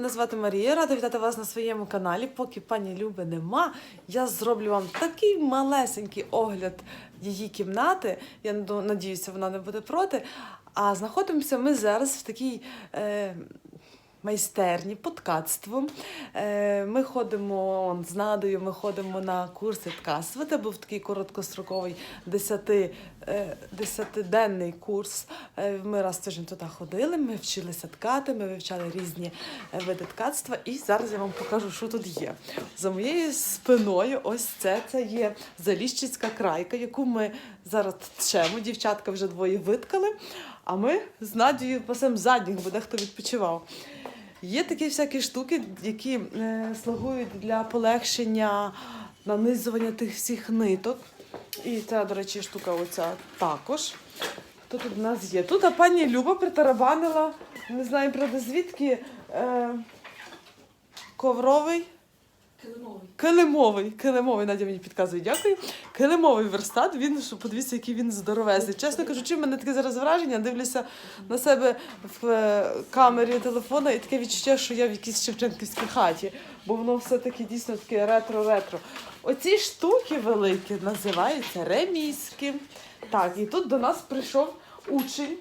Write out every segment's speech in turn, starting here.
Мене звати Марія. Рада вітати вас на своєму каналі. Поки пані Люби нема, я зроблю вам такий малесенький огляд її кімнати. Я надіюся, вона не буде проти. А знаходимося ми зараз в такій. Е, Майстерні, подкатство. Е, Ми ходимо он, з Надою, ми ходимо на курси ткацтва. Це був такий короткостроковий 10, е, 10-денний курс. Е, Ми раз тиждень туди ходили, ми вчилися ткати, ми вивчали різні види ткацтва. І зараз я вам покажу, що тут є. За моєю спиною, ось це, це є заліщицька крайка, яку ми зараз тчемо. Дівчатка вже двоє виткали. А ми з Надією пасем задніх, бо дехто відпочивав. Є такі всякі штуки, які е, слугують для полегшення нанизування тих всіх ниток. І ця, до речі, штука оця також. То тут у нас є. Тут а пані Люба притарабанила, не знаю, правда, звідки е, ковровий. Килимовий. Килимовий, килимовий, Надя мені підказує, дякую. Килимовий верстат, він що подивіться, який він здоровезний. Чесно кажучи, в мене таке зараз враження, дивлюся на себе в е, камері телефона і таке відчуття, що я в якійсь Шевченківській хаті, бо воно все-таки дійсно таке ретро-ретро. Оці штуки великі називаються реміски. Так, і тут до нас прийшов учень.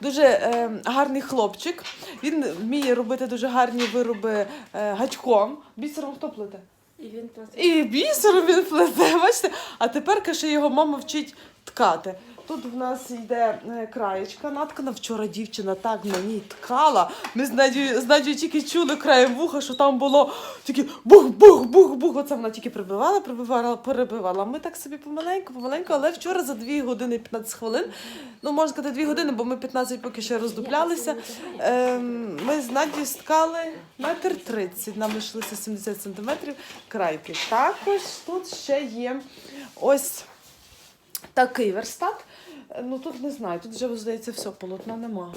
Дуже е, гарний хлопчик. Він вміє робити дуже гарні вироби е, гачком. Бісером хто плете? І він плете. І бісером він плете, бачите? А тепер каже, його мама вчить ткати. Тут в нас йде е, краєчка наткана. Вчора дівчина так ній ткала. Ми з Надією, з Надією тільки чули краєм вуха, що там було тільки бух-бух-бух-бух. Оце вона тільки прибивала, прибивала, перебивала. Ми так собі помаленьку, помаленьку, але вчора за 2 години і 15 хвилин, ну можна сказати 2 години, бо ми 15 поки ще роздуплялися. Ем, ми з Надією сткали метр тридцять, нам лишилося 70 сантиметрів крайки. Також тут ще є ось такий верстат. Е, Ну тут не знаю, тут вже здається все, полотна нема.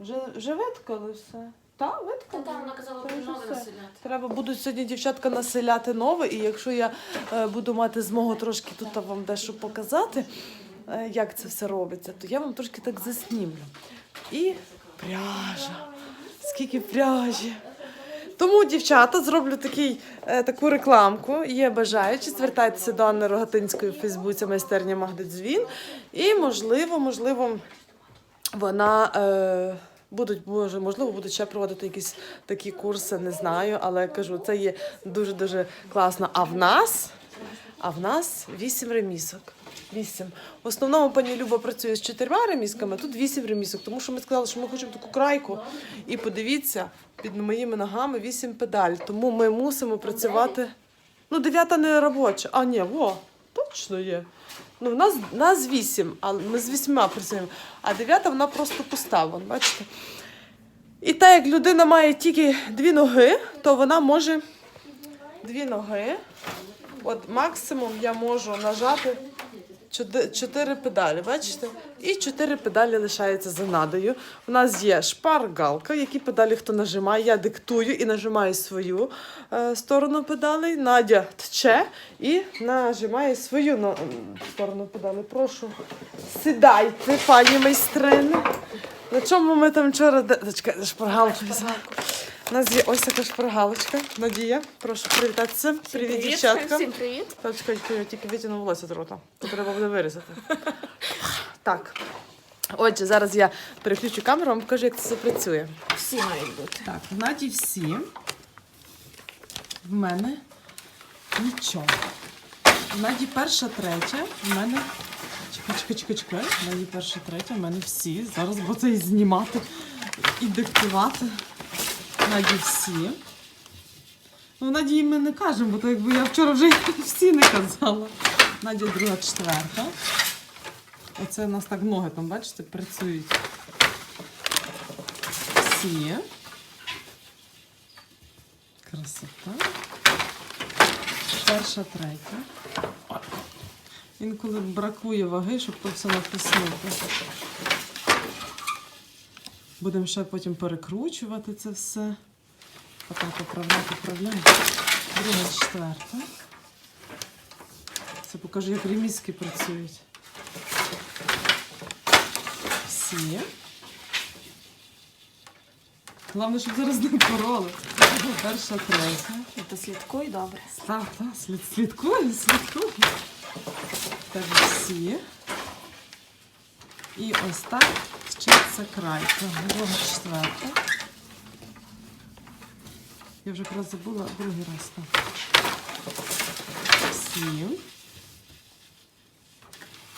Вже, вже виткали все. Та, Та виткали. там вона казала Та нове населяти. Треба будуть сьогодні дівчатка населяти нове, і якщо я е, буду мати змогу трошки тут вам дещо показати, е, як це все робиться, то я вам трошки так заснімлю. І пряжа. Скільки пряжі. Тому, дівчата, зроблю такий, е, таку рекламку. Є бажаючі, звертайтеся до Анни Рогатинської в Фейсбуці майстерня Магди Дзвін. І, можливо, можливо, вона. Е, Будуть, можливо, будуть ще проводити якісь такі курси, не знаю, але кажу, це є дуже-дуже класно. А в нас, а в нас вісім ремісок. Вісім. В основному пані Люба працює з чотирма ремісками, тут вісім ремісок, тому що ми сказали, що ми хочемо таку крайку. І подивіться, під моїми ногами вісім педаль. Тому ми мусимо працювати. Ну, дев'ята не робоча. А, ні, во, точно є. Ну, в нас, нас вісім, але ми з вісьма працюємо. А дев'ята вона просто пуста, вон, бачите. І так як людина має тільки дві ноги, то вона може дві ноги. От максимум я можу нажати чоди- чотири педалі, бачите? І чотири педалі лишаються за надою. У нас є шпаргалка, які педалі хто нажимає. Я диктую і нажимаю свою е, сторону педалей. Надя тче і нажимає свою на- сторону педалі. Прошу, сідайте, пані майстрини. На чому ми там вчора. Зачекай, шпаргалку візьму. У нас є ось така шпаргалочка. Надія, прошу привітатися. Привіт, дівчатка. Всім привіт. Та чекай, чекай, я тільки витягну волосся з рота. То треба буде вирізати. Так. Отже, зараз я переключу камеру, вам покажу, як це все працює. Всі мають бути. Так, в Наді всі. В мене нічого. В Наді перша, третя. В мене. Чекай, чекай, чекай, чекай. В Наді перша, третя, в мене всі. Зараз бо це і знімати і диктувати. Наді всі. Ну, Наді ми не кажемо, бо то якби я вчора вже всі не казала. Надя друга, четверта. Оце у нас так ноги там, бачите, працюють. Всі. Красота. Перша, третя. Інколи бракує ваги, щоб то все натиснути. Будемо ще потім перекручувати це все. Потім поправляти, поправляти. Друга, четверта. Це покажу, як реміски працюють. Всі. Головне, щоб зараз не пороли. Перша третя. То слідкуй добре. Так, так, слід, слідкую, слідкую. Тебе всі. І ось так вчиться крайка. Друга четверта. Я вже якраз забула другий раз. Так. Всі.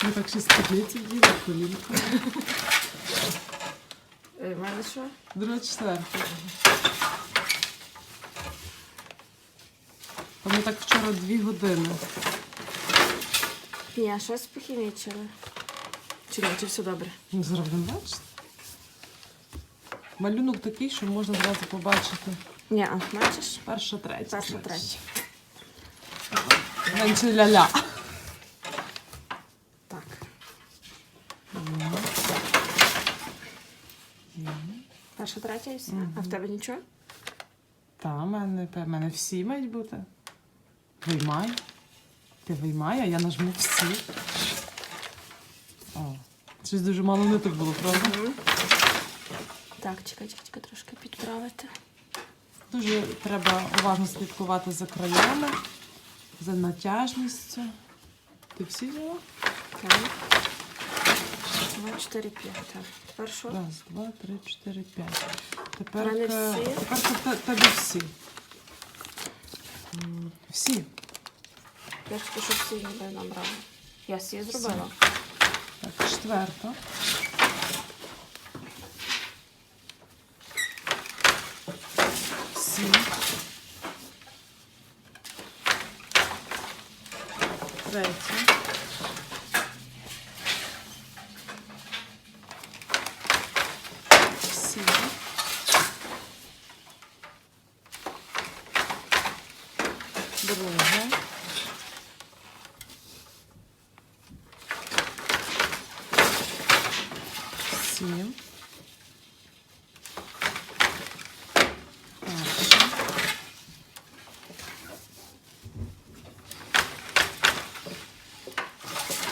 Ми так ще спідниці вділи, колінка. Мене що? Друга четверта. А Ми так вчора дві години. А щось похімічили. Чи ні, все добре? Ну, зараз будемо бачити. Малюнок такий, що можна зразу побачити. Ні, а бачиш? Перша, третя. Перша, третя. Менше ля-ля. Так. Перша, третя і все. А в тебе нічого? Та, в мене, в мене всі мають бути. Виймай. Ти виймай, а я нажму всі. О, щось дуже мало ниток було, правда? Так, чекай, чекай, чекай, трошки підправити. Дуже треба уважно слідкувати за краями, за натяжністю. Ти всі взяла? Так. Два, чотири, п'ять. Так. Тепер що? Раз, два, три, чотири, п'ять. Тепер, мене е, всі? тепер це те- тебе всі. М, Всі. Я ж тільки що всі ніби набрала. Я всі зробила. Так, четверта. Всі. Третя. Всі. Друга. Сім. Перша.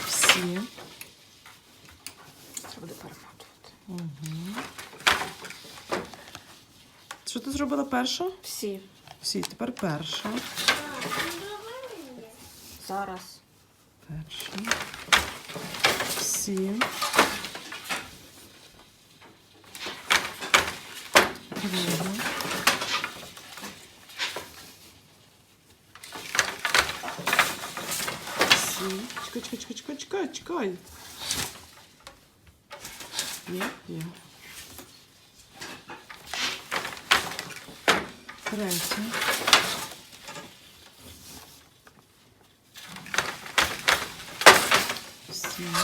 Сім. Це буде перемотувати. Зробила перша? Всі. Всі, тепер перша. Зараз. Перша. Сім. Друга. Чекай, чекай, чекай, чекай, чекай, чекай. Є, є. Третя. Сім.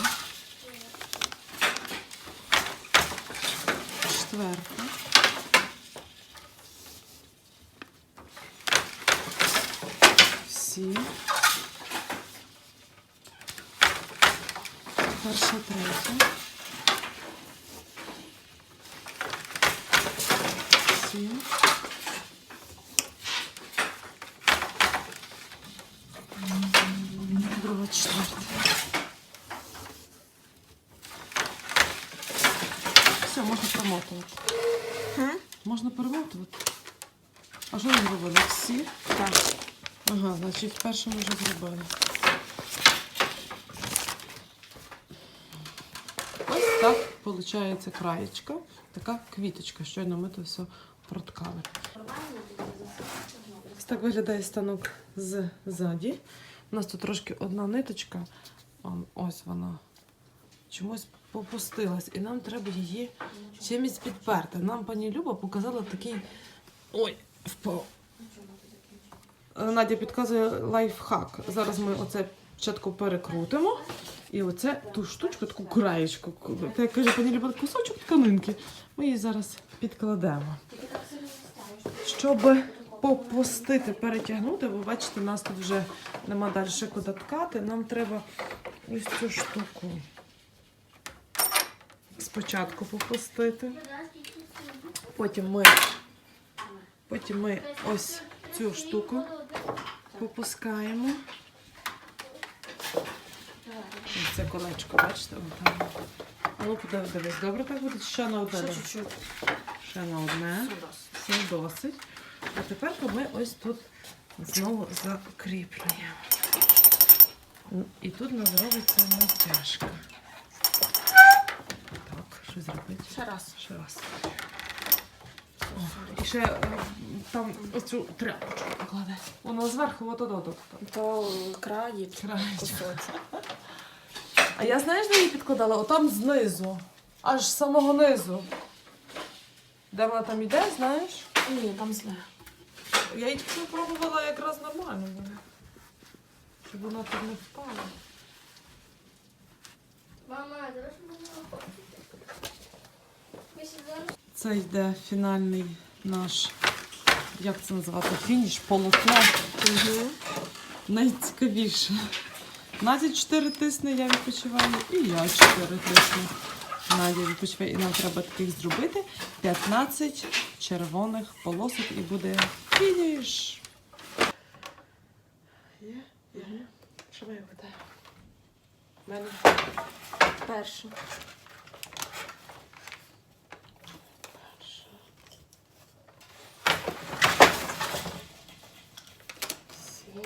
Четверта. Сім. Перша, третя. Четверта. Все, можна перемотувати. Можна перемотувати. А що ви зробили? Всі? Так. Ага, значить, перше ми вже зробили. Ось так виходить краєчка. Така квіточка. Щойно ми то все проткали. Ось так виглядає станок ззаді. У нас тут трошки одна ниточка. Ось вона чомусь попустилась. І нам треба її чимось підперти. Нам пані Люба показала такий. Ой, впав. Е, Надя підказує лайфхак. Зараз ми оце спочатку перекрутимо. І оце ту штучку, таку краєчку. Та як каже пані Люба, кусочок тканинки. Ми її зараз підкладемо. Щоб попустити, перетягнути, ви бачите, нас тут вже нема далі куди ткати. Нам треба ось цю штуку спочатку попустити. Потім ми, потім ми ось цю штуку попускаємо. Ось Це колечко, бачите? Отам. А ну подивись, добре так буде? Ще на одне. Ще ще на одне. Все досить. А тепер ми ось тут знову закріплюємо. І тут нас робиться натяжка. Так, що зробити? Ще раз. Ще раз. О, і ще е, там оцю тряпочку покладе. Воно зверху ото до То краї, Краї. кусочок. А я знаєш, де її підкладала? Отам знизу. Аж з самого низу. Де вона там іде, знаєш? Ні, там зле. Я її тільки пробувала якраз нормально. Щоб вона тут не впала. Мама, давай Ми Це йде фінальний наш, як це називати, фініш, полотно. Угу. Найцікавіше. Надя 4 тисне, я відпочиваю, і я 4 тисну. І нам треба таких зробити 15 червоних полосок і буде фініш. Є? Є? Що має бути? У мене Перше. всі. Ні,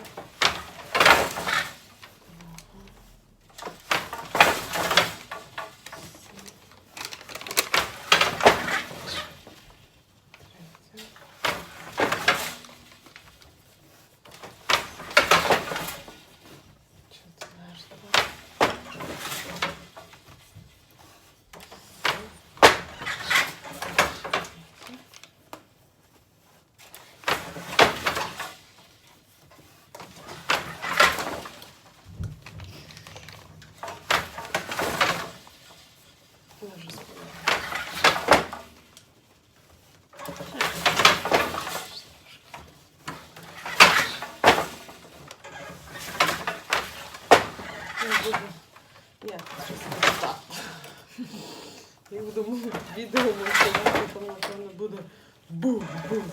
Я буду відео монтувати, тому напевно буде бух-бух.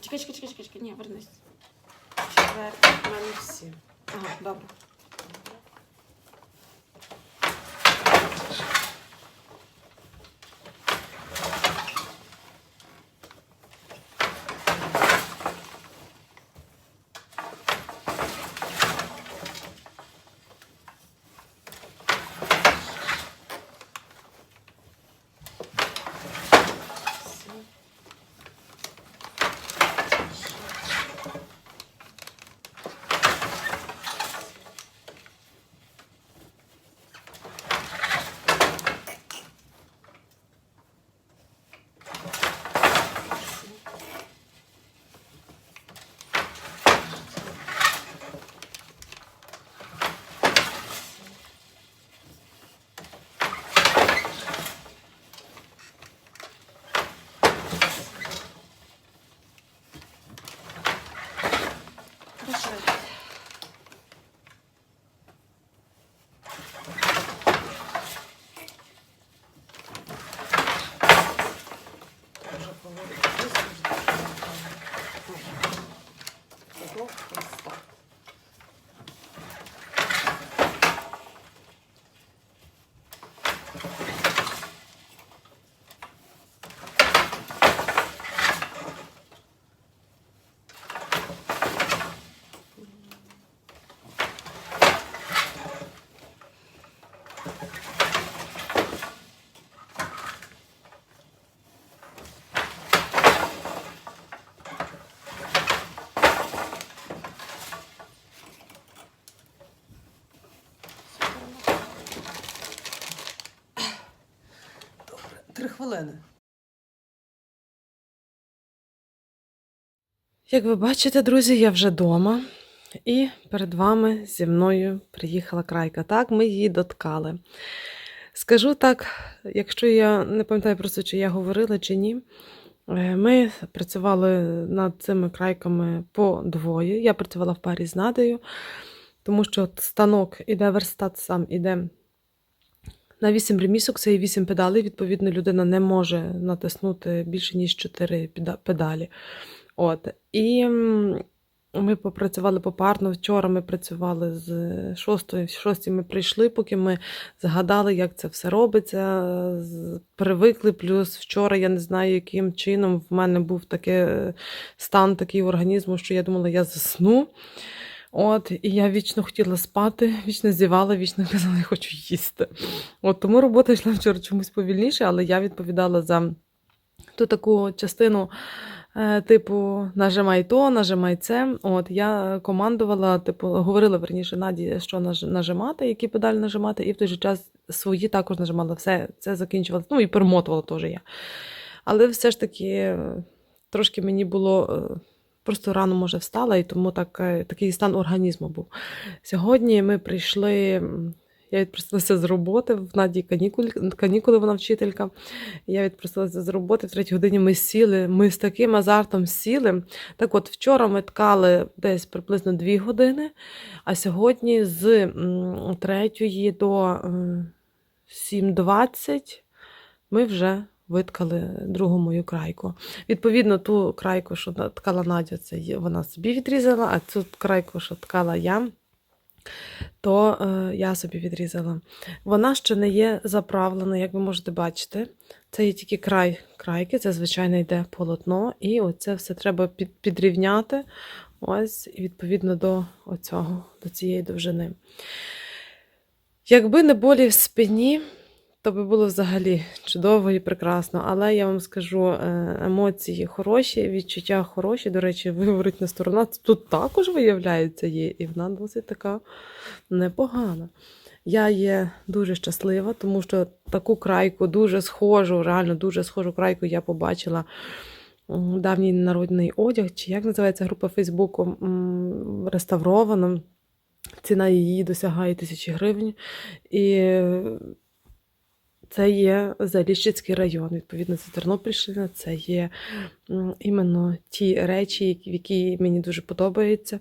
Чекай, чекай, чекай, чекай, чекай. Ні, вернись. Четвертий, в мене всі. Ага, добре. Хвилини. Як ви бачите, друзі, я вже вдома. І перед вами зі мною приїхала крайка. Так, ми її доткали. Скажу так, якщо я не пам'ятаю просто, чи я говорила чи ні. е, Ми працювали над цими крайками по двоє. Я працювала в парі з Надею, тому що станок іде верстат сам іде На 8 ремісок це і 8 педалей. Відповідно, людина не може натиснути більше, ніж 4 педалі. От. І ми попрацювали попарно. Вчора ми працювали з 6, в 6 ми прийшли, поки ми згадали, як це все робиться. Привикли. Плюс вчора я не знаю, яким чином в мене був такий стан такий організму, що я думала, я засну. От, і я вічно хотіла спати, вічно зівала, вічно казала, я хочу їсти. От тому робота йшла вчора чомусь повільніше, але я відповідала за ту таку частину. е, Типу, нажимай то, нажимай це. От я командувала, типу, говорила верніше Наді, що нажимати, які педалі нажимати, і в той же час свої також нажимала. Все це закінчувала. Ну і перемотувала теж я. Але все ж таки е, трошки мені було е, просто рано може встала, і тому так, е, такий стан організму був. Сьогодні ми прийшли. Я відпросилася з роботи, в Наді канікули, канікули вона вчителька. Я відпросилася з роботи, в третій годині ми сіли. Ми з таким азартом сіли. Так от, вчора ми ткали десь приблизно 2 години, а сьогодні з м, 3 до е, 7.20 ми вже виткали другу мою крайку. Відповідно, ту крайку, що ткала Надя, це вона собі відрізала, а цю крайку, що ткала я, то е, я собі відрізала. Вона ще не є заправлена, як ви можете бачити. Це є тільки край крайки, це, звичайно, йде полотно, і оце все треба під, підрівняти. Ось, і відповідно до оцього, до цієї довжини. Якби не болі в спині, то би було взагалі чудово і прекрасно. Але я вам скажу, е, емоції хороші, відчуття хороші. До речі, виворотна сторона тут також виявляється є, і вона досить така непогана. Я є дуже щаслива, тому що таку крайку дуже схожу, реально дуже схожу крайку я побачила. Давній народний одяг, чи як називається група Фейсбуку реставрована. Ціна її досягає тисячі гривень. І це є Заліщицький район, відповідно, це Тернопільщина, це є іменно ті речі, які- мені дуже подобаються.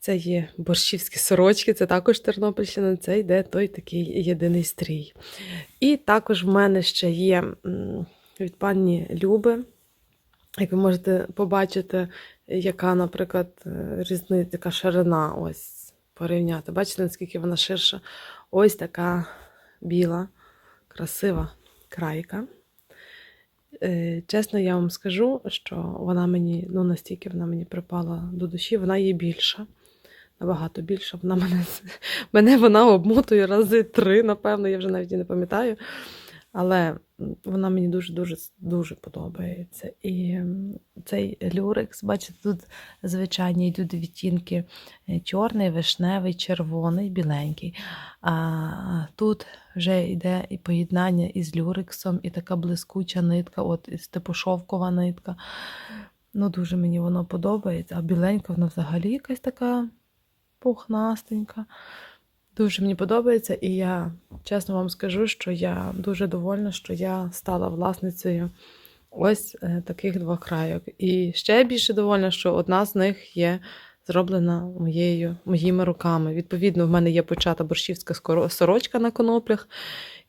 Це є борщівські сорочки, це також Тернопільщина, це йде той такий єдиний стрій. І також в мене ще є від пані Люби, як ви можете побачити, яка, наприклад, е, різниця, яка ширина, ось порівняти. Бачите, наскільки вона ширша? Ось така біла, красива крайка. Е, Чесно, я вам скажу, що вона мені, ну настільки вона мені припала до душі, вона є більша, набагато більша. Вона мене, мене вона обмотує рази три, напевно, я вже навіть і не пам'ятаю. Але вона мені дуже-дуже дуже подобається. І цей люрекс, бачите, тут звичайні йдуть відтінки е, чорний, вишневий, червоний, біленький. А тут вже йде і поєднання із люрексом, і така блискуча нитка, от типу шовкова нитка. Ну, дуже мені воно подобається. А біленька вона взагалі якась така пухнастенька. Дуже мені подобається, і я чесно вам скажу, що я дуже довольна, що я стала власницею ось е, таких двох крайок. І ще більше довольна, що одна з них є зроблена моєю, моїми руками. Відповідно, в мене є почата борщівська сорочка на коноплях,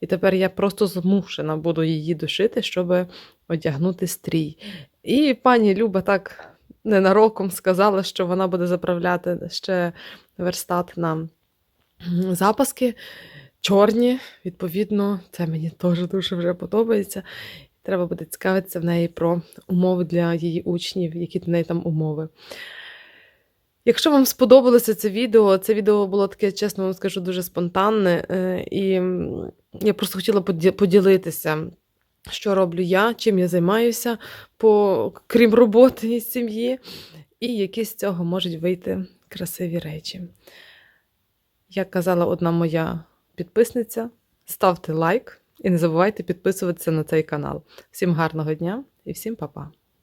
і тепер я просто змушена буду її дошити, щоб одягнути стрій. І пані Люба так ненароком сказала, що вона буде заправляти ще верстат на запаски чорні. Відповідно, це мені теж дуже вже подобається. Треба буде цікавитися в неї про умови для її учнів, які в неї там умови. Якщо вам сподобалося це відео, це відео було таке, чесно вам скажу, дуже спонтанне. е, І я просто хотіла поділитися, що роблю я, чим я займаюся, по, крім роботи і сім'ї, і які з цього можуть вийти красиві речі. Як казала одна моя підписниця, ставте лайк і не забувайте підписуватися на цей канал. Всім гарного дня і всім па-па!